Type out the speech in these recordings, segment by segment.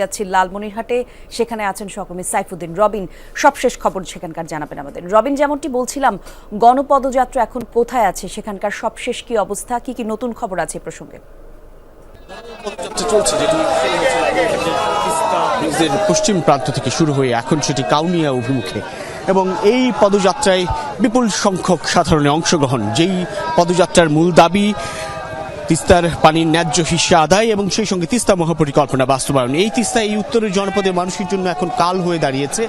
যাচ্ছি লালমনিরহাটে, সেখানে আছেন সহকর্মী সাইফুদ্দিন রবিন। সবশেষ খবর সেখানকার জানাবেন আমাদের। রবিন, যেমনটি বলছিলাম, গণপদযাত্রা এখন কোথায় আছে? সেখানকার সবশেষ কি অবস্থা? কি কি নতুন খবর আছে প্রসঙ্গে? পশ্চিম প্রান্ত থেকে শুরু হয়ে এখন সেটি কাউনিয়া অভিমুখে। এবং এই পদযাত্রায় বিপুল সংখ্যক সাধারণে অংশগ্রহণ। যেই পদযাত্রার মূল দাবি তিস্তার পানির ন্যায্য হিসা আদায় এবং সেই সঙ্গে তিস্তা মহাপরিকল্পনা বাস্তবায়ন। এই তিস্তা এই উত্তরের জনপদের মানুষের জন্য এখন কাল হয়ে দাঁড়িয়েছে।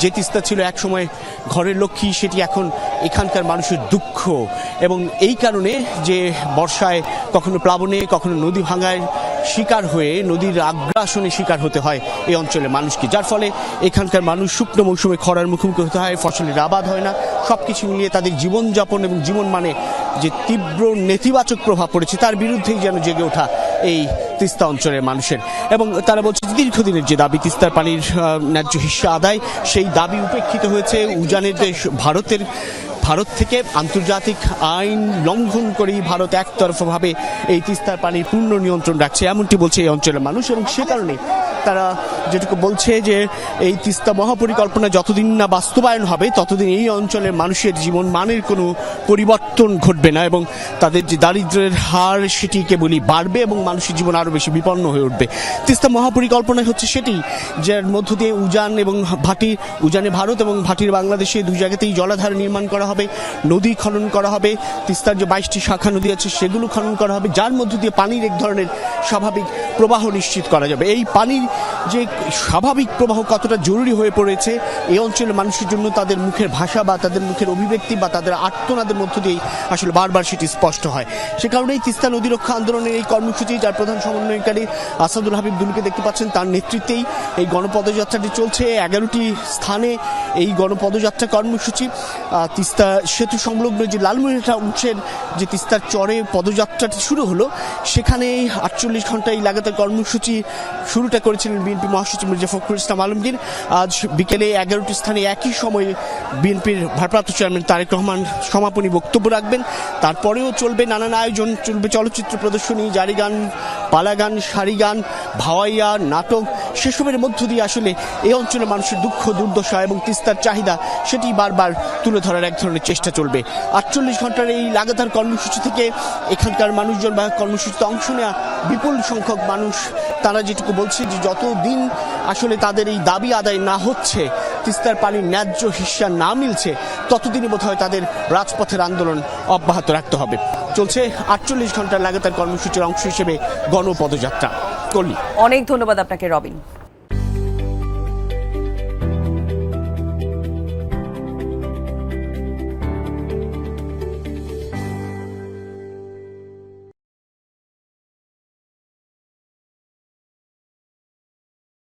যে তিস্তা ছিল একসময় ঘরের লক্ষ্মী, সেটি এখন এখানকার মানুষের দুঃখ। এবং এই কারণে যে বর্ষায় কখনো প্লাবনে, কখনো নদী ভাঙায় শিকার হয়ে নদীর আগ্রাসনে শিকার হতে হয় এই অঞ্চলের মানুষকে যার ফলে এখানকার মানুষ শুকনো মৌসুমে খরার মুখোমুখি হতে হয়, ফসলের আবাদ হয় না। সব কিছু মিলিয়ে তাদের জীবনযাপন এবং জীবন মানে যে তীব্র নেতিবাচক প্রভাব পড়েছে, তার বিরুদ্ধেই যেন জেগে ওঠা এই তিস্তা অঞ্চলের মানুষের। এবং তারা বলছে দীর্ঘদিনের যে দাবি, তিস্তার পানির ন্যায্য হিস্সা আদায়, সেই দাবি উপেক্ষিত হয়েছে। উজানের দেশ, ভারতের ভারত থেকে আন্তর্জাতিক আইন লঙ্ঘন করেই ভারত একতরফাভাবে এই তিস্তার পানির পূর্ণ নিয়ন্ত্রণ রাখছে। এমনটি বলছে এই অঞ্চলের মানুষ এবং সে কারণে তারা যেটুকু বলছে যে এই তিস্তা মহাপরিকল্পনা যতদিন না বাস্তবায়ন হবে, ততদিন এই অঞ্চলের মানুষের জীবন মানের কোনো পরিবর্তন ঘটবে না এবং তাদের যে দারিদ্র্যের হার সেটি কেবলই বাড়বে এবং মানুষের জীবন আরও বেশি বিপন্ন হয়ে উঠবে। তিস্তা মহাপরিকল্পনা হচ্ছে সেটি যার মধ্য দিয়ে উজান এবং ভাটি, উজানে ভারত এবং ভাটির বাংলাদেশে দুই জায়গাতেই জলাধার নির্মাণ করা হবে, নদী খনন করা হবে, তিস্তার যে বাইশটি শাখা নদী আছে সেগুলো খনন করা হবে, যার মধ্য দিয়ে পানির এক ধরনের স্বাভাবিক প্রবাহ নিশ্চিত করা যাবে। এই পানির যে স্বাভাবিক প্রবাহ কতটা জরুরি হয়ে পড়েছে, এই অঞ্চলের মানুষের জন্য তাদের মুখের ভাষা বা তাদের মুখের অভিব্যক্তি বা তাদের আর্তনাদের মধ্য দিয়েই আসলে বারবার সেটি স্পষ্ট হয়। সে কারণেই তিস্তা নদী রক্ষা আন্দোলনের এই কর্মসূচি, যার প্রধান সমন্বয়কারী আসাদুল হাবিব দুলকে দেখতে পাচ্ছেন, তার নেতৃত্বেই এই গণপদযাত্রাটি চলছে। এগারোটি স্থানে এই গণপদযাত্রা কর্মসূচি তিস্তা সেতু সংলগ্ন যে লালমনিরহাট অংশের যে তিস্তার চরে পদযাত্রাটি শুরু হলো সেখানে আটচল্লিশ ঘন্টায় লাগাতার কর্মসূচি শুরুটা করেছিলেন বিএনপি মহাসচিব মির্জা ফখরুল ইসলাম আলমগীর আজ বিকেলে এগারোটি স্থানে একই সময়ে বিএনপির ভারপ্রাপ্ত চেয়ারম্যান তারেক রহমান সমাপনী বক্তব্য রাখবেন। তারপরেও চলবে নানান আয়োজন, চলবে চলচ্চিত্র প্রদর্শনী জারি গান পালা গান সারি গান ভাওয়াইয়া, নাটক সেসবের মধ্য দিয়ে আসলে এই অঞ্চলের মানুষের দুঃখ, দুর্দশা এবং তিস্তার চাহিদা সেটি বারবার তুলে ধরার এক ধরনের চেষ্টা চলবে। আটচল্লিশ ঘণ্টার এই লাগাতার কর্মসূচি থেকে এখানকার মানুষজন বা কর্মসূচিতে অংশ নেওয়া বিপুল সংখ্যক মানুষ, তারা যেটুকু বলছে যে যতদিন আসলে তাদের এই দাবি আদায় না হচ্ছে, তিস্তার পানির ন্যায্য হিস্সা না মিলছে, ততদিনই বোধ হয় তাদের রাজপথের আন্দোলন অব্যাহত রাখতে হবে। চলছে আটচল্লিশ ঘণ্টার লাগাতার কর্মসূচির অংশ হিসেবে গণপদযাত্রা। কলি অনেক ধন্যবাদ আপনাকে রবিন।